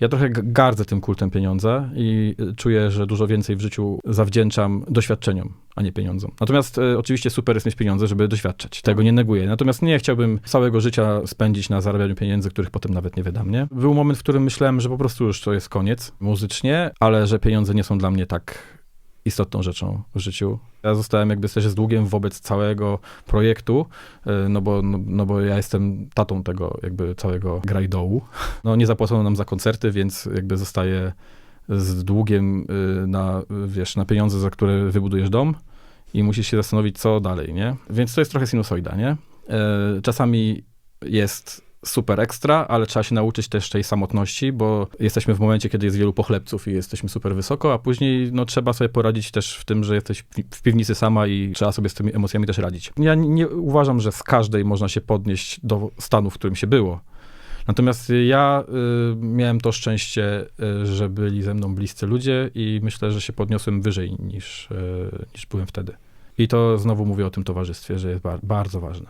Ja trochę gardzę tym kultem pieniądza i y, czuję, że dużo więcej w życiu zawdzięczam doświadczeniom, a nie pieniądzom. Natomiast y, oczywiście super jest mieć pieniądze, żeby doświadczać. Tego nie neguję. Natomiast nie chciałbym całego życia spędzić na zarabianiu pieniędzy, których potem nawet nie wydam, nie? Był moment, w którym myślałem, że po prostu już to jest koniec muzycznie, ale że pieniądze nie są dla mnie tak istotną rzeczą w życiu. Ja zostałem jakby też z długiem wobec całego projektu, y, no bo, no, no bo ja jestem tatą tego jakby całego grajdołu. No nie zapłacono nam za koncerty, więc jakby zostaję z długiem y, na, wiesz, na pieniądze, za które wybudujesz dom i musisz się zastanowić, co dalej, nie? Więc to jest trochę sinusoida, nie? Y, Czasami jest super ekstra, ale trzeba się nauczyć też tej samotności, bo jesteśmy w momencie, kiedy jest wielu pochlebców i jesteśmy super wysoko, a później no, trzeba sobie poradzić też w tym, że jesteś w pi- w piwnicy sama i trzeba sobie z tymi emocjami też radzić. Ja nie uważam, że z każdej można się podnieść do stanu, w którym się było. Natomiast ja y, miałem to szczęście, y, że byli ze mną bliscy ludzie i myślę, że się podniosłem wyżej niż, y, niż byłem wtedy. I to znowu mówię o tym towarzystwie, że jest bar- bardzo ważne.